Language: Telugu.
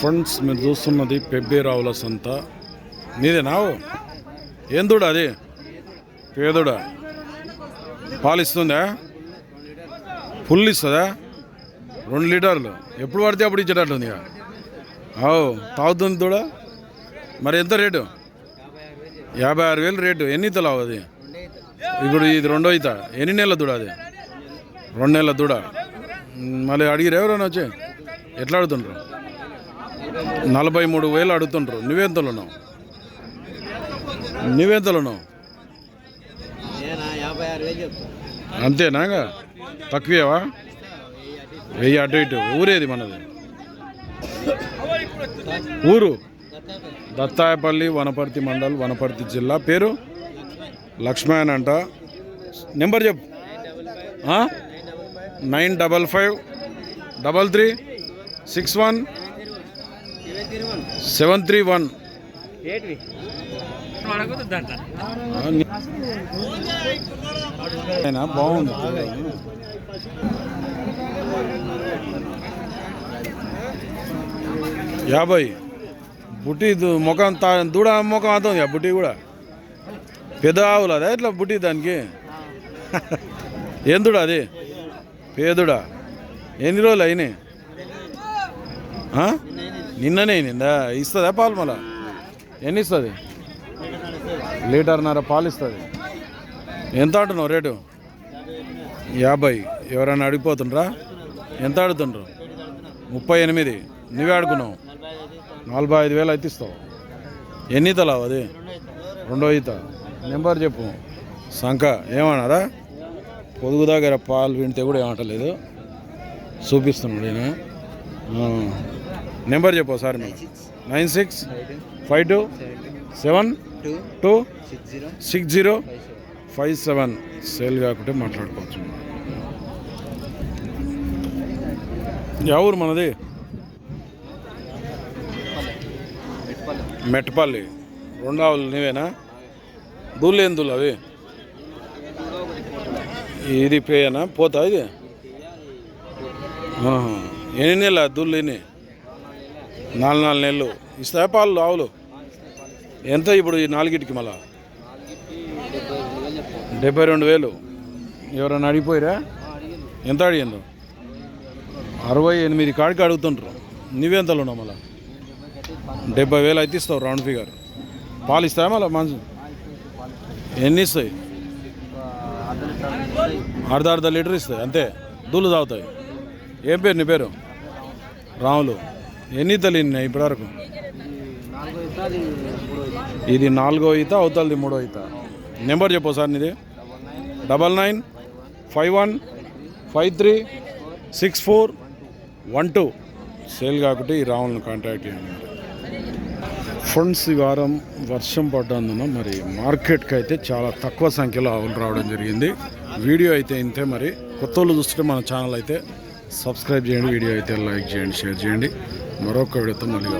ఫ్రెండ్స్ మీరు చూస్తున్నది పెబ్బేరావుల సంత. నీదేనా ఏం దూడ అది? పేదోడా పాలిస్తుందా? ఫుల్ ఇస్తుందా? రెండు లీటర్లు. ఎప్పుడు పడితే అప్పుడు ఇచ్చేటట్టుంది ఇక. అవు తాగుతుంది దూడ? మరి ఎంత రేటు? యాభై ఆరు వేలు రేటు. ఎన్ని తలావు అది? ఇప్పుడు ఇది రెండో ఇత ఎన్ని నెలల దూడ అది? రెండు నెలల దూడ. మళ్ళీ అడిగిరు ఎవరైనా వచ్చి? ఎట్లా అడుగుతుండ్రు నలభై మూడు వేలు అడుగుతుండ్రు. నువ్వెంతలున్నావు నువ్వెంతలున్నావు వేలు చెప్తాను అంతేనాగా తక్కువేవా? వెయ్యి అటు ఇటు. ఊరేది మనది? ఊరు? దత్తాయపల్లి వనపర్తి మండల్ వనపర్తి జిల్లా. పేరు? లక్ష్మణ్ అంట. నెంబర్ చెప్పు? Nine double five double three? Six one seven three one. బాగుంది. యాభై. బుట్టి ముఖం తా దూడ ముఖం అవుతుంది బుట్టి కూడా. పెద్ద ఆవులు అదే ఇట్లా బుట్టి దానికి. ఏం దూడ అది? పేదుడా? ఎన్ని రోజులు అయినాయి? నిన్ననే నిందా ఇస్తుందా పాలు మళ్ళా? ఎన్ని ఇస్తుంది లీటర్న్నర పాలు ఇస్తుంది ఎంత అంటున్నావు రేటు? యాభై. ఎవరైనా అడిగిపోతుండ్రా? ఎంత ఆడుతుండ్రు ముప్పై ఎనిమిది. నువ్వే ఆడుకున్నావు నలభై ఐదు వేలు అయితే ఇస్తావు. ఎన్ని తలావు అది? రెండో ఈత. నెంబర్ చెప్పు. సంఖ ఏమన్నారా? పొదుగు దగ్గర పాలు వింటే కూడా ఏమంటలేదు. చూపిస్తున్నాడు నేను నెంబర్ చెప్పు సార్ మీరు. Nine six five two seven two six zero five seven. Sale కాకుంటే మాట్లాడుకోవచ్చు. ఎవరు మనది? మెట్టపల్లి రెండు ఆవులు నీవేనా దూళ్ళు అవి? ఇది పేయనా? పోతా ఇది? ఆహా. ఎన్ని నెలలు అద్దులు ఎన్ని? నాలుగు నాలుగు నెలలు. ఇస్తాయా పాలు ఆవులు. ఎంత ఇప్పుడు ఈ నాలుగిటికి మళ్ళా? డెబ్బై రెండు వేలు. ఎవరైనా అడిగిపోయిరా? ఎంత అడిగిందో అరవై ఎనిమిది కాడికి అడుగుతుండ్రు. నువ్వెంతలో ఉన్నావు మళ్ళా? డెబ్బై వేలు అయితే ఇస్తావు రౌండ్ ఫిగర్. పాలు ఇస్తాయా మళ్ళీ మంచి? ఎన్ని ఇస్తాయి? అర్ధ అర్ధ లీటర్ ఇస్తాయి అంతే. దూలు తాగుతాయి. ఏం పేరు నీ పేరు? రాములు. ఎన్ని తెలియదు ఇప్పటివరకు? ఇది నాలుగో ఈత అవుతుంది మూడో ఈత. నెంబర్ చెప్పు సార్ నీది. Double nine five one five three six four one two. Sale కాకుంటే ఈ రావులను కాంటాక్ట్ చేయండి. ఫ్రెండ్స్ ఈ వారం వర్షం పడ్డందున మరి మార్కెట్కి అయితే చాలా తక్కువ సంఖ్యలో ఆవులు రావడం జరిగింది. వీడియో అయితే ఇంతే మరి. కొత్త వాళ్ళు చూస్తుంటే మన ఛానల్ అయితే సబ్స్క్రైబ్ చేయండి వీడియో అయితే లైక్ చేయండి షేర్ చేయండి. మరొక వీడియోతో మళ్ళీ